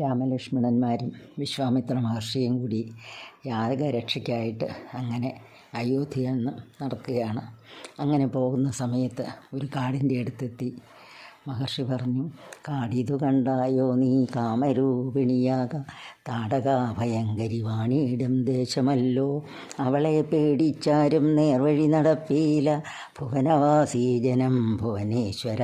രാമലക്ഷ്മണന്മാരും വിശ്വാമിത്ര മഹർഷിയും കൂടി യാഗരക്ഷയ്ക്കായിട്ട് അങ്ങനെ അയോധ്യയിൽ നിന്ന് നടക്കുകയാണ്. അങ്ങനെ പോകുന്ന സമയത്ത് ഒരു കാടിന്റെ അടുത്തെത്തി മഹർഷി പറഞ്ഞു കാടിതു കണ്ടായോ നീ കാമരൂപിണിയാക? താടക ഭയങ്കരി വാണിയിടും ദേശമല്ലോ. അവളെ പേടിച്ചാരും നേർവഴി നടപ്പീല. ഭുവനവാസീ ജനം ഭുവനേശ്വര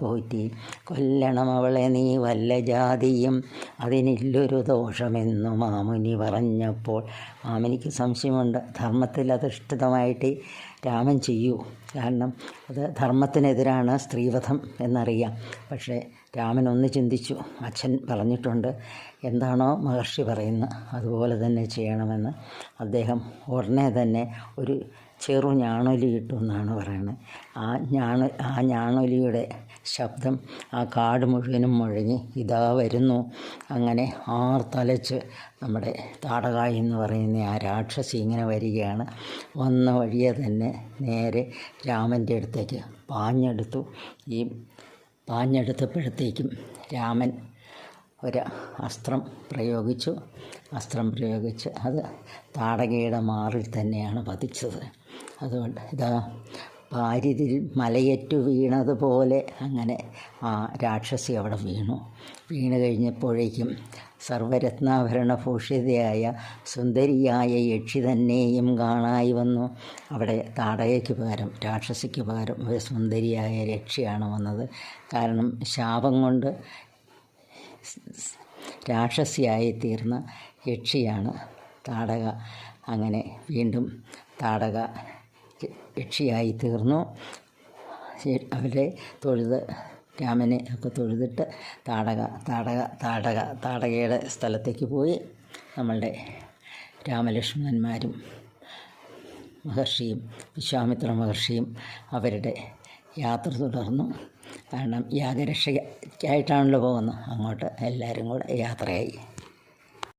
പോറ്റി. കൊല്ലണം അവളെ നീ വല്ല ജാതിയും. അതിനില്ലൊരു ദോഷമെന്നു മാമുനി പറഞ്ഞപ്പോൾ മാമുനിക്ക് സംശയമുണ്ട്. ധർമ്മത്തിൽ അധിഷ്ഠിതമായിട്ട് രാമൻ ചെയ്യൂ. കാരണം അത് ധർമ്മത്തിനെതിരാണ് സ്ത്രീവധം എന്നറിയാം. പക്ഷേ രാമൻ ഒന്ന് ചിന്തിച്ചു. അച്ഛൻ പറഞ്ഞിട്ടുണ്ട് എന്താണോ മഹർഷി പറയുന്നത് അതുപോലെ തന്നെ ചെയ്യണമെന്ന്. അദ്ദേഹം ഉടനെ തന്നെ ഒരു ചെറു ഞാണൊലി ഇട്ടു എന്നാണ് പറയുന്നത്. ആ ഞാണ ആ ഞാണൊലിയുടെ ശബ്ദം ആ കാട് മുഴുവനും മുഴങ്ങി ഇതാ വരുന്നു. അങ്ങനെ ആർത്തലച്ച് നമ്മുടെ താടകായി എന്ന് പറയുന്ന ആ രാക്ഷസി ഇങ്ങനെ വരികയാണ്. വന്ന വഴിയെ തന്നെ നേരെ രാമന്റെ അടുത്തേക്ക് പാഞ്ഞെടുത്തു. ഈ പാഞ്ഞെടുത്തപ്പോഴത്തേക്കും രാമൻ ഒരു അസ്ത്രം പ്രയോഗിച്ചു. അസ്ത്രം പ്രയോഗിച്ച് അത് താടകയുടെ മാറിൽ തന്നെയാണ് പതിച്ചത്. അതുകൊണ്ട് ഇതാ പാരിതിൽ മലയറ്റു വീണതുപോലെ അങ്ങനെ ആ രാക്ഷസി അവിടെ വീണു. വീണ് കഴിഞ്ഞപ്പോഴേക്കും സർവരത്നാഭരണ ഭൂഷിതയായ സുന്ദരിയായ യക്ഷി തന്നെയും കാണായി വന്നു. അവിടെ താടകയ്ക്ക് പകരം രാക്ഷസിക്ക് പകരം ഒരു സുന്ദരിയായ രക്ഷയാണ് വന്നത്. കാരണം ശാപം കൊണ്ട് രാക്ഷസിയായി തീർന്ന യക്ഷിയാണ് താടക. അങ്ങനെ വീണ്ടും താടക യക്ഷിയായി തീർന്നു. അവരെ തൊഴുത് രാമനെ ഒക്കെ തൊഴുതിട്ട് താടക താടക താടക താടകയുടെ സ്ഥലത്തേക്ക് പോയി. നമ്മളുടെ രാമലക്ഷ്മണന്മാരും മഹർഷിയും വിശ്വാമിത്ര മഹർഷിയും അവരുടെ യാത്ര തുടർന്നു. കാരണം യാഗരക്ഷയ്ക്കായിട്ടാണല്ലോ പോകുന്നത്. അങ്ങോട്ട് എല്ലാവരും കൂടെ യാത്രയായി.